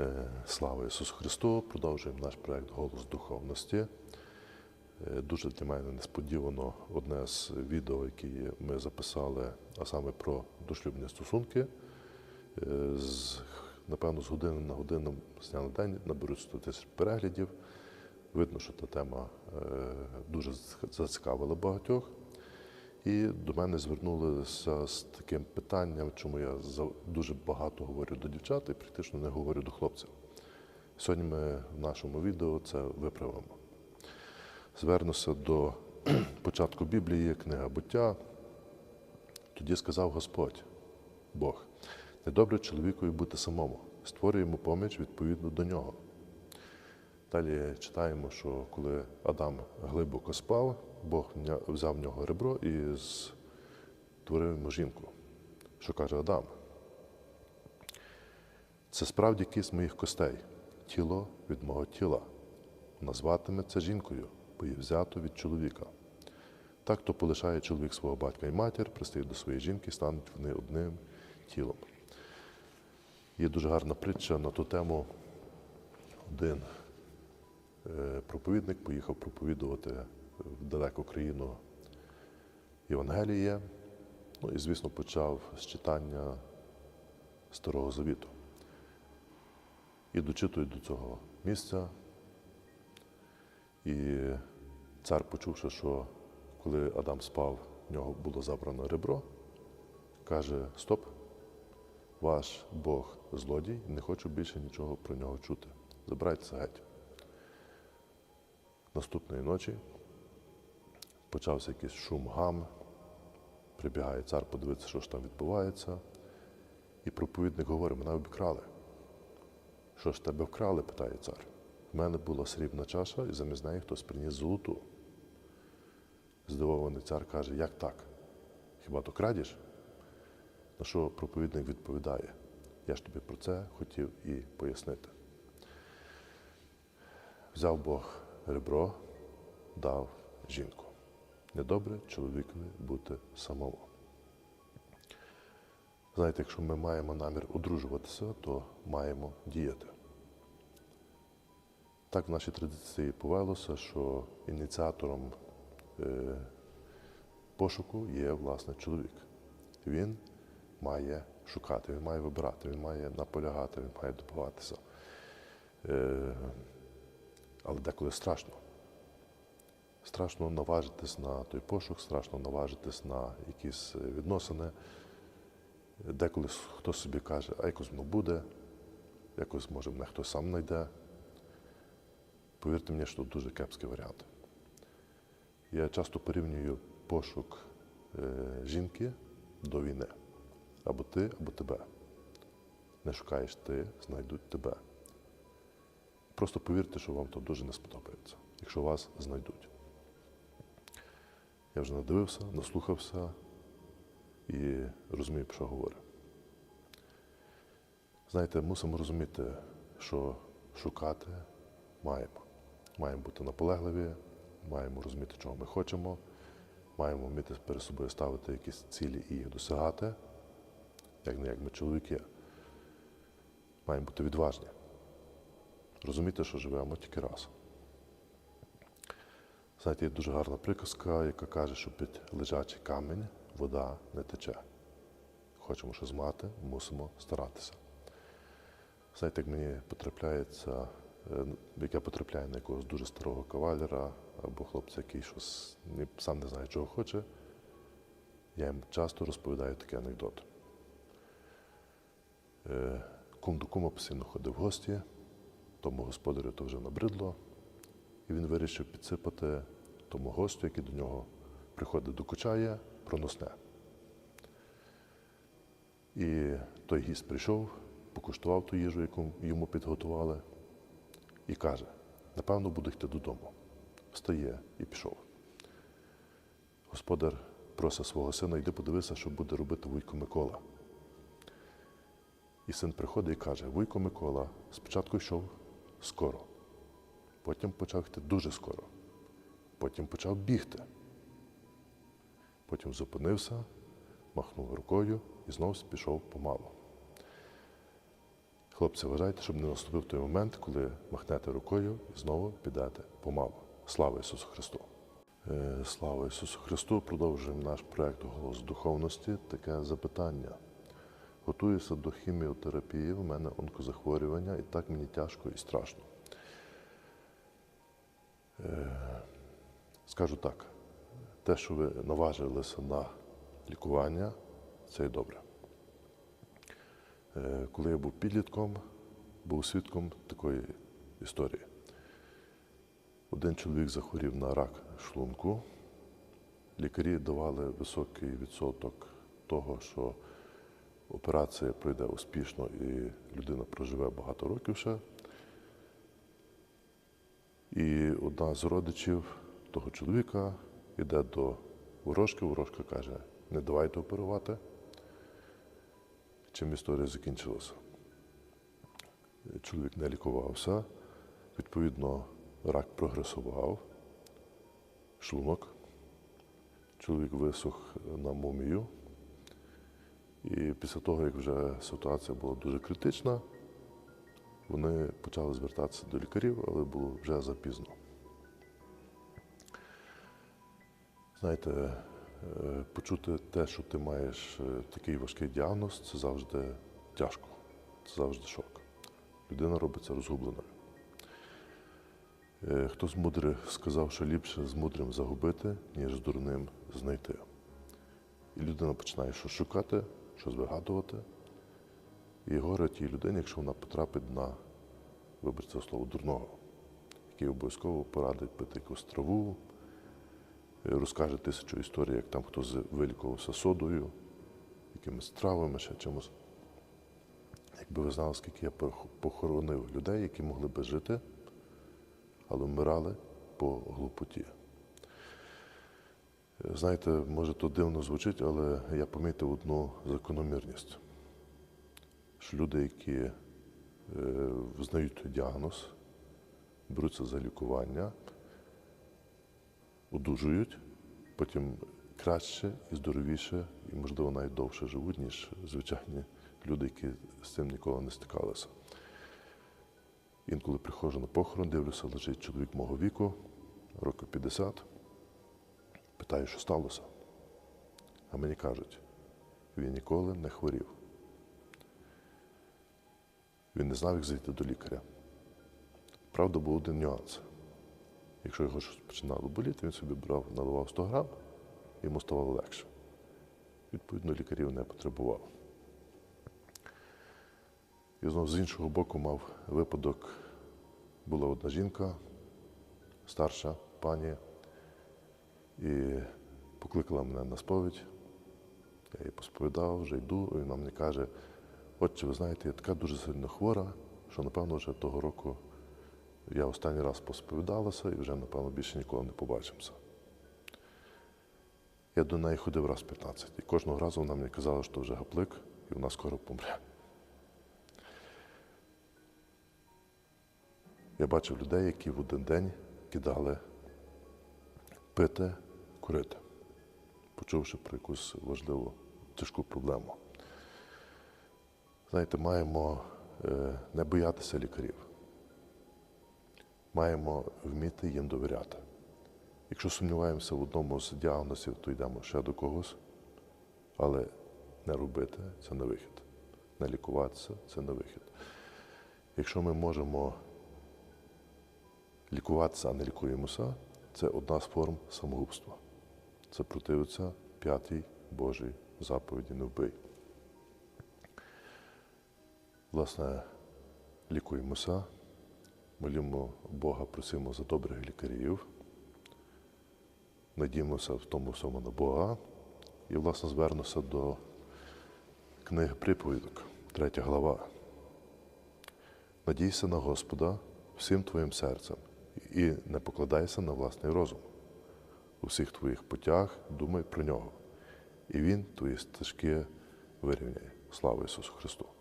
Е, Слава Ісусу Христу! Продовжуємо наш проект Голос духовності. Е, Дуже для мене несподівано одне з відео, які ми записали, а саме про дошлюбні стосунки. Е, З, напевно, з години на годину з дня на день наберуть 100 тисяч переглядів. Видно, що та тема дуже зацікавила багатьох. І до мене звернулися з таким питанням, чому я дуже багато говорю до дівчат і практично не говорю до хлопців. Сьогодні ми в нашому відео це виправимо. Звернуся до початку Біблії, книга буття. Тоді сказав Господь, Бог, недобре чоловікові бути самому, створює йому поміч відповідно до нього. Далі читаємо, що коли Адам глибоко спав, Бог взяв в нього ребро і створив йому жінку. Що каже Адам? Це справді кість моїх костей, тіло від мого тіла. Назватиметься жінкою, бо її взято від чоловіка. Так то полишає чоловік свого батька і матір, пристає до своєї жінки, стануть вони одним тілом. Є дуже гарна притча на ту тему. Один е, проповідник поїхав проповідувати в далеку країну Євангеліє. Ну і, звісно, почав з читання Старого Завіту. І дочитує до цього місця. І цар, почувши, що коли Адам спав, в нього було забрано ребро, каже: Стоп, ваш Бог злодій, не хочу більше нічого про нього чути. Забирайтеся геть. Наступної ночі почався якийсь шум гам. Прибігає цар подивитися, що ж там відбувається. І проповідник говорить, мене обікрали. Що ж тебе вкрали? питає цар. В мене була срібна чаша, і замість неї хтось приніс золоту. Здивований цар каже, як так? Хіба то крадіш? На що проповідник відповідає, я ж тобі про це хотів і пояснити. Взяв Бог ребро, дав жінку. Недобре чоловікові бути самому. Знаєте, якщо ми маємо намір одружуватися, то маємо діяти. Так в нашій традиції повелося, що ініціатором е, пошуку є власне чоловік. Він має шукати, він має вибирати, він має наполягати, він має добиватися. Е, але деколи страшно. Страшно наважитись на той пошук, страшно наважитись на якісь відносини. Деколи хтось собі каже, а якось воно буде, якось може мене хтось сам знайде. Повірте мені, що це дуже кепський варіант. Я часто порівнюю пошук е, жінки до війни. Або ти, або тебе. Не шукаєш ти, знайдуть тебе. Просто повірте, що вам то дуже не сподобається, якщо вас знайдуть. Я вже надивився, наслухався і розумію, про що говорю. Знаєте, мусимо розуміти, що шукати маємо. Маємо бути наполегливі, маємо розуміти, чого ми хочемо, маємо вміти перед собою ставити якісь цілі і їх досягати, як не як ми чоловіки. Маємо бути відважні. Розуміти, що живемо тільки раз. Знаєте, є дуже гарна приказка, яка каже, що під лежачий камінь вода не тече. Хочемо щось мати, мусимо старатися. Знаєте, як мені потрапляється, е, як я потрапляю на якогось дуже старого кавалера або хлопця, який щось сам не знає, чого хоче, я їм часто розповідаю такий анекдот. Е, Кум до кума постійно ходив в гості, тому господарю то вже набридло, і він вирішив підсипати тому гостю, який до нього приходить докучає, проносне. І той гість прийшов, покуштував ту їжу, яку йому підготували, і каже: напевно, буду йти додому. Встає і пішов. Господар просить свого сина, йди подивися, що буде робити вуйко Микола. І син приходить і каже: Вуйко Микола спочатку йшов скоро, потім почав йти дуже скоро, потім почав бігти. Потім зупинився, махнув рукою і знову пішов помалу. Хлопці, вважайте, щоб не наступив той момент, коли махнете рукою і знову підете помалу. Слава Ісусу Христу! Е, Слава Ісусу Христу! Продовжуємо наш проект Голос духовності. Таке запитання. Готуюся до хіміотерапії, у мене онкозахворювання, і так мені тяжко і страшно. Е, Скажу так, те, що ви наважилися на лікування, це і добре. Е, Коли я був підлітком, був свідком такої історії. Один чоловік захворів на рак шлунку. Лікарі давали високий відсоток того, що операція пройде успішно і людина проживе багато років ще. І одна з родичів того чоловіка йде до ворожки, ворожка каже, не давайте оперувати. Чим історія закінчилася? Чоловік не лікувався, відповідно, рак прогресував, шлунок. Чоловік висох на мумію. І після того, як вже ситуація була дуже критична, вони почали звертатися до лікарів, але було вже запізно. Знаєте, е, почути те, що ти маєш е, такий важкий діагноз, це завжди тяжко, це завжди шок. Людина робиться розгубленою. Е, Хтось мудрий сказав, що ліпше з мудрим загубити, ніж з дурним знайти. І людина починає щось шукати, щось вигадувати. І горе тій людині, якщо вона потрапить на, вибачте слово, дурного, який обов'язково порадить пити якусь траву, е, розкаже тисячу історій, як там хтось вилікувався содою, якимись травами, ще чимось. Якби ви знали, скільки я похоронив людей, які могли би жити, але вмирали по глупоті. Е, Знаєте, може то дивно звучить, але я помітив одну закономірність, що люди, які е, взнають діагноз, беруться за лікування, одужують, потім краще і здоровіше, і, можливо, навіть довше живуть, ніж звичайні люди, які з цим ніколи не стикалися. Інколи приходжу на похорон, дивлюся, лежить чоловік мого віку, років 50. Питаю, що сталося. А мені кажуть, він ніколи не хворів. Він не знав, як зайти до лікаря. Правда, був один нюанс. Якщо його щось починало боліти, він собі брав, наливав 100 грам, йому ставало легше. Відповідно, лікарів не потребував. І знову з іншого боку мав випадок, була одна жінка, старша пані, і покликала мене на сповідь. Я їй посповідав, вже йду, і вона мені каже, отче, ви знаєте, я така дуже сильно хвора, що, напевно, вже того року я останній раз посповідалася і вже, напевно, більше ніколи не побачимося. Я до неї ходив раз 15, і кожного разу вона мені казала, що вже гаплик, і вона скоро помре. Я бачив людей, які в один день кидали пити, курити, почувши про якусь важливу тяжку проблему. Знаєте, маємо е, не боятися лікарів. Маємо вміти їм довіряти. Якщо сумніваємося в одному з діагнозів, то йдемо ще до когось, але не робити це не вихід. Не лікуватися це не вихід. Якщо ми можемо лікуватися, а не лікуємося, це одна з форм самогубства. Це противиться п'ятій Божій заповіді не вбий. Власне, лікуємося, молімо Бога, просимо за добрих лікарів, надіємося в тому всьому на Бога і, власне, звернуся до книги приповідок, третя глава. Надійся на Господа всім твоїм серцем і не покладайся на власний розум. У всіх твоїх путях думай про нього, і Він твої стежки вирівняє. Слава Ісусу Христу!